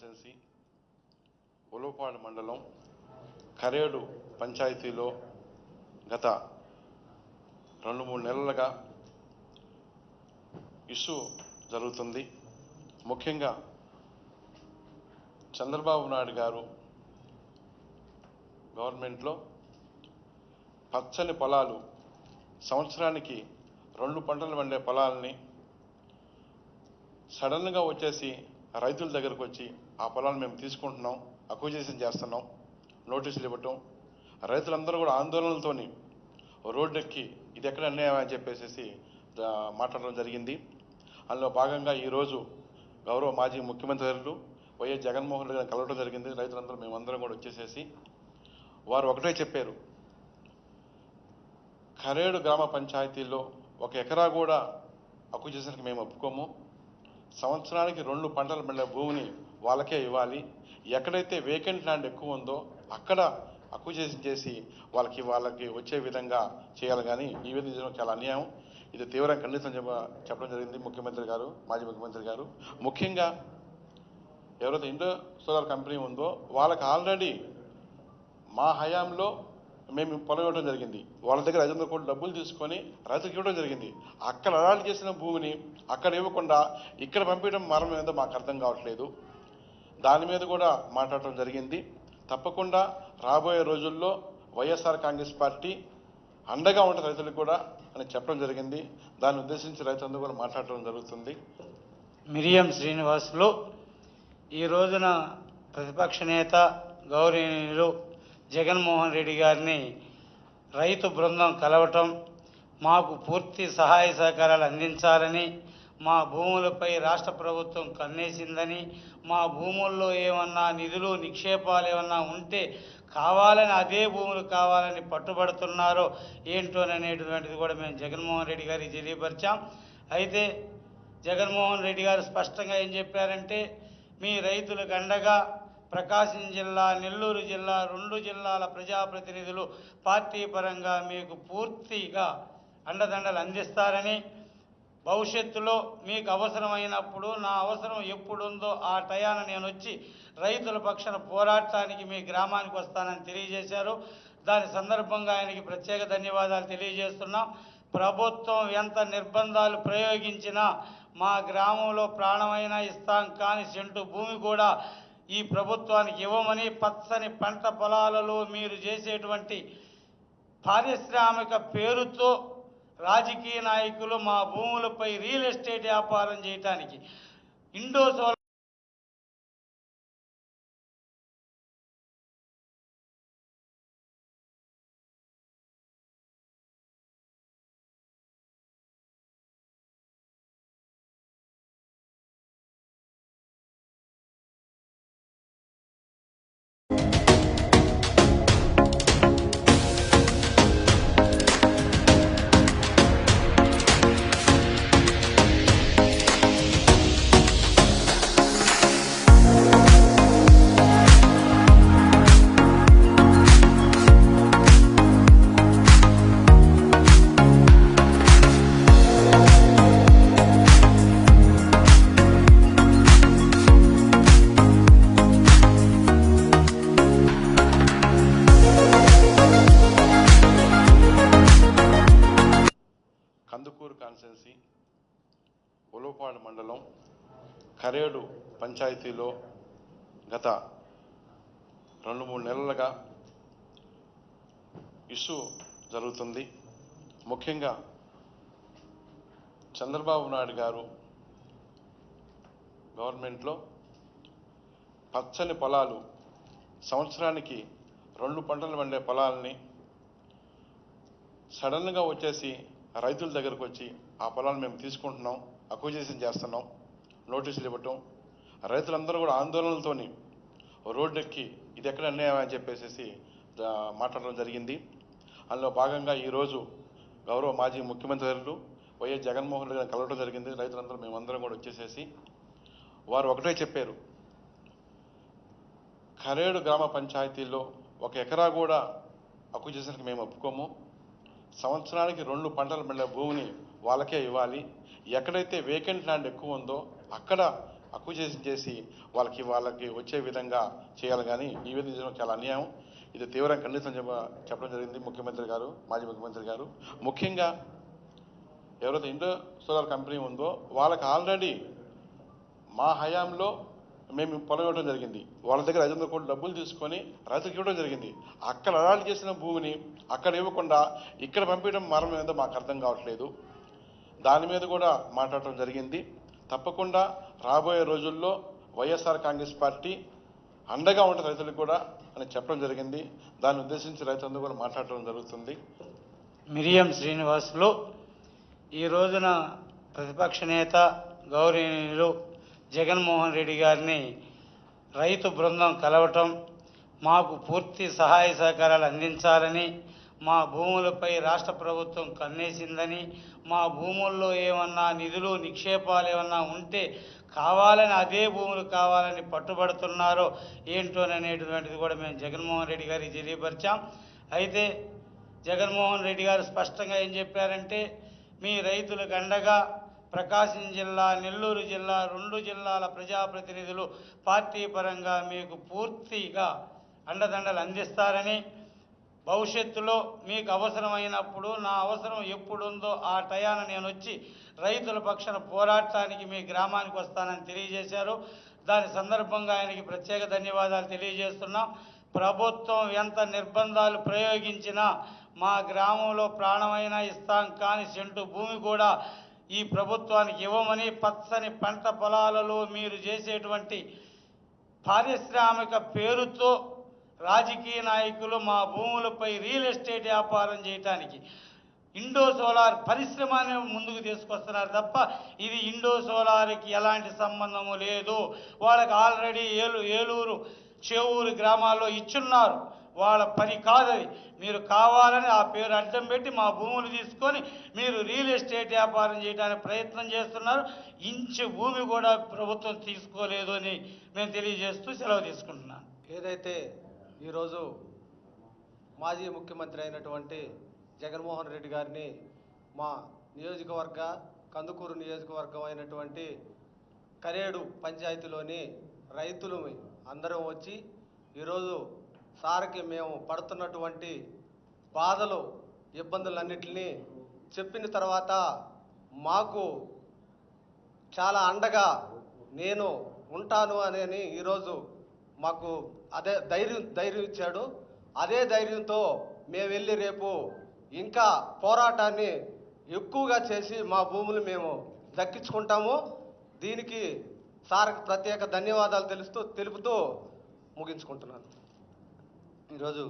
Constituency Ulavapadu మండలం కరేడు పంచాయతీలో గత రెండు మూడు నెలలుగా ఇష్యూ జరుగుతుంది. ముఖ్యంగా చంద్రబాబు నాయుడు గారు గవర్నమెంట్లో పచ్చని పొలాలు సంవత్సరానికి రెండు పంటలు పండే పొలాలని సడన్గా వచ్చేసి రైతుల దగ్గరకు వచ్చి ఆ పొలాన్ని మేము తీసుకుంటున్నాం అక్విజేషన్ చేస్తున్నాం నోటీసులు ఇవ్వటం రైతులందరూ కూడా ఆందోళనలతోని రోడ్డెక్కి ఇది ఎక్కడ అన్యాయం అని చెప్పేసి మాట్లాడడం జరిగింది. అందులో భాగంగా ఈరోజు గౌరవ మాజీ ముఖ్యమంత్రి వైఎస్ జగన్మోహన్ రెడ్డి గారిని కలవడం జరిగింది. రైతులందరూ మేమందరం కూడా వచ్చేసేసి వారు ఒకటే చెప్పారు. కరేడు గ్రామ పంచాయతీలో ఒక ఎకరా కూడా అక్విజిషన్కి మేము ఒప్పుకోము. సంవత్సరానికి రెండు పంటలు పండే భూమిని వాళ్ళకే ఇవ్వాలి. ఎక్కడైతే వేకెంట్ ల్యాండ్ ఎక్కువ ఉందో అక్కడ అక్విజేషన్ చేసి వాళ్ళకి వాళ్ళకి వచ్చే విధంగా చేయాలి. కానీ ఈ విధంగా చాలా అన్యాయం. ఇది తీవ్రంగా ఖండితం చెప్పడం జరిగింది ముఖ్యమంత్రి గారు మాజీ ముఖ్యమంత్రి గారు. ముఖ్యంగా ఎవరైతే ఇండో సోలార్ కంపెనీ ఉందో వాళ్ళకి ఆల్రెడీ మా హయాంలో మేము పొలం ఇవ్వడం జరిగింది. వాళ్ళ దగ్గర ఐదు వందల కోట్లు డబ్బులు తీసుకొని రైతులకు ఇవ్వడం జరిగింది. అక్కడ అడాలు చేసిన భూమిని అక్కడ ఇవ్వకుండా ఇక్కడ పంపించడం మరణం ఏదో మాకు అర్థం కావట్లేదు. దాని మీద కూడా మాట్లాడటం జరిగింది. తప్పకుండా రాబోయే రోజుల్లో వైఎస్ఆర్ కాంగ్రెస్ పార్టీ అండగా ఉంటుంది రైతులకు కూడా అని చెప్పడం జరిగింది. దాన్ని ఉద్దేశించి రైతులందరూ కూడా మాట్లాడటం జరుగుతుంది. మిరియం శ్రీనివాసులు ఈ రోజున ప్రతిపక్ష నేత గౌరవనీయులు జగన్మోహన్ రెడ్డి గారిని రైతు బృందం కలవటం మాకు పూర్తి సహాయ సహకారాలు అందించాలని మా భూములపై రాష్ట్ర ప్రభుత్వం కన్నేసిందని మా భూముల్లో ఏమన్నా నిధులు నిక్షేపాలు ఏమన్నా ఉంటే కావాలని అదే భూములు కావాలని పట్టుబడుతున్నారో ఏంటోననేటువంటిది కూడా మేము జగన్మోహన్ రెడ్డి గారికి తెలియపరిచాం. అయితే జగన్మోహన్ రెడ్డి గారు స్పష్టంగా ఏం చెప్పారంటే మీ రైతులకు అండగా ప్రకాశం జిల్లా నెల్లూరు జిల్లా రెండు జిల్లాల ప్రజాప్రతినిధులు పార్టీ పరంగా మీకు పూర్తిగా అండదండలు అందిస్తారని భవిష్యత్తులో మీకు అవసరమైనప్పుడు నా అవసరం ఎప్పుడుందో ఆ టయాన నేను వచ్చి రైతుల పక్షాన పోరాటానికి మీ గ్రామానికి వస్తానని తెలియజేశారు. దాని సందర్భంగా ఆయనకి ప్రత్యేక ధన్యవాదాలు తెలియజేస్తున్నాం. ప్రభుత్వం ఎంత నిర్బంధాలు ప్రయోగించినా మా గ్రామంలో ప్రాణమైనా ఇస్తాం కానీ సెంటు భూమి కూడా ఈ ప్రభుత్వానికి ఇవ్వమని పచ్చని పంట పొలాలలో మీరు చేసేటువంటి పారిశ్రామిక పేరుతో రాజకీయ నాయకులు మా భూములపై రియల్ ఎస్టేట్ వ్యాపారం చేయటానికి ఇండో కందుకూరు కాన్స్టెన్సీ ఉలవపాడు మండలం కరేడు పంచాయతీలో గత రెండు మూడు నెలలుగా ఇష్యూ జరుగుతుంది. ముఖ్యంగా చంద్రబాబు నాయుడు గారు గవర్నమెంట్లో పచ్చని పొలాలు సంవత్సరానికి రెండు పంటలు పండే పొలాలని సడన్గా వచ్చేసి రైతుల దగ్గరకు వచ్చి ఆ పొలాన్ని మేము తీసుకుంటున్నాం అక్విజేషన్ చేస్తున్నాం నోటీసులు ఇవ్వటం. రైతులందరూ కూడా ఆందోళనలతోని రోడ్డెక్కి ఇది ఎక్కడ అన్యాయం అని చెప్పేసి మాట్లాడడం జరిగింది. అందులో భాగంగా ఈరోజు గౌరవ మాజీ ముఖ్యమంత్రి వైఎస్ జగన్మోహన్ రెడ్డి గారిని కలవడం జరిగింది. రైతులందరూ మేమందరం కూడా వచ్చేసేసి వారు ఒకటే చెప్పారు. కరేడు గ్రామ పంచాయతీలో ఒక ఎకరా కూడా అక్విజిషన్కి మేము ఒప్పుకోము. సంవత్సరానికి రెండు పంటలు పండే భూమిని వాళ్ళకే ఇవ్వాలి. ఎక్కడైతే వేకెంట్ ల్యాండ్ ఎక్కువ ఉందో అక్కడ అక్విజేషన్ చేసి వాళ్ళకి వాళ్ళకి వచ్చే విధంగా చేయాలి. కానీ ఈ విధంగా చాలా అన్యాయం. ఇది తీవ్రంగా ఖండితం చెప్పడం జరిగింది ముఖ్యమంత్రి గారు మాజీ ముఖ్యమంత్రి గారు. ముఖ్యంగా ఎవరైతే ఇండో సోలార్ కంపెనీ ఉందో వాళ్ళకి ఆల్రెడీ మా హయాంలో మేము పొలం ఇవ్వడం జరిగింది. వాళ్ళ దగ్గర ఐదు వందల కోట్లు డబ్బులు తీసుకొని రైతులకు ఇవ్వడం జరిగింది. అక్కడ అలాంటి చేసిన భూమిని అక్కడ ఇవ్వకుండా ఇక్కడ పంపించడం మరణం ఏదో మాకు అర్థం కావట్లేదు. దాని మీద కూడా మాట్లాడటం జరిగింది. తప్పకుండా రాబోయే రోజుల్లో వైఎస్ఆర్ కాంగ్రెస్ పార్టీ అండగా ఉంటుంది రైతులకు కూడా అని చెప్పడం జరిగింది. దాన్ని ఉద్దేశించి రైతులందరూ కూడా మాట్లాడటం జరుగుతుంది. మిరియం శ్రీనివాసులు ఈ రోజున ప్రతిపక్ష నేత గౌరవనీయులు జగన్మోహన్ రెడ్డి గారిని రైతు బృందం కలవటం మాకు పూర్తి సహాయ సహకారాలు అందించాలని మా భూములపై రాష్ట్ర ప్రభుత్వం కన్నేసిందని మా భూముల్లో ఏమన్నా నిధులు నిక్షేపాలు ఏమన్నా ఉంటే కావాలని అదే భూములు కావాలని పట్టుబడుతున్నారో ఏంటోననేటువంటిది కూడా మేము జగన్మోహన్ రెడ్డి గారికి తెలియపరిచాం. అయితే జగన్మోహన్ రెడ్డి గారు స్పష్టంగా ఏం చెప్పారంటే మీ రైతులకు అండగా ప్రకాశం జిల్లా నెల్లూరు జిల్లా రెండు జిల్లాల ప్రజాప్రతినిధులు పార్టీ పరంగా మీకు పూర్తిగా అండదండలు అందిస్తారని భవిష్యత్తులో మీకు అవసరమైనప్పుడు నా అవసరం ఎప్పుడుందో ఆ టయాన నేను వచ్చి రైతుల పక్షాన పోరాటానికి మీ గ్రామానికి వస్తానని తెలియజేశారు. దాని సందర్భంగా ఆయనకి ప్రత్యేక ధన్యవాదాలు తెలియజేస్తున్నాం. ప్రభుత్వం ఎంత నిర్బంధాలు ప్రయోగించినా మా గ్రామంలో ప్రాణమైనా ఇస్తాం కానీ సెంటు భూమి కూడా ఈ ప్రభుత్వానికి ఇవ్వమని పచ్చని పంట పొలాలలో మీరు చేసేటువంటి పారిశ్రామిక పేరుతో రాజకీయ నాయకులు మా భూములపై రియల్ ఎస్టేట్ వ్యాపారం చేయటానికి ఇండో సోలార్ పరిశ్రమని ముందుకు తీసుకొస్తున్నారు తప్ప ఇది ఇండో సోలార్కి ఎలాంటి సంబంధము లేదు. వాళ్ళకి ఆల్రెడీ ఏలు ఏలూరు చేవూరు గ్రామాల్లో ఇచ్చున్నారు. వాళ్ళ పని కాదది మీరు కావాలని ఆ పేరు అడ్డం పెట్టి మా భూములు తీసుకొని మీరు రియల్ ఎస్టేట్ వ్యాపారం చేయడానికి ప్రయత్నం చేస్తున్నారు. ఇంచు భూమి కూడా ప్రభుత్వం తీసుకోలేదు అని మేము తెలియజేస్తూ సెలవు తీసుకుంటున్నాను. ఏదైతే ఈరోజు మాజీ ముఖ్యమంత్రి అయినటువంటి జగన్మోహన్ రెడ్డి గారిని మా నియోజకవర్గ కందుకూరు నియోజకవర్గం అయినటువంటి కరేడు పంచాయతీలోని రైతులు అందరం వచ్చి ఈరోజు సార్కి మేము పడుతున్నటువంటి బాధలు ఇబ్బందులన్నింటినీ చెప్పిన తర్వాత మాకు చాలా అండగా నేను ఉంటాను అని ఈరోజు మాకు అదే ధైర్యం ధైర్యం ఇచ్చాడు. అదే ధైర్యంతో మేము వెళ్ళి రేపు ఇంకా పోరాటాన్ని ఎక్కువగా చేసి మా భూములు మేము దక్కించుకుంటాము. దీనికి సార్కి ప్రత్యేక ధన్యవాదాలు తెలుస్తూ తెలుపుతూ ముగించుకుంటున్నాను. ఈరోజు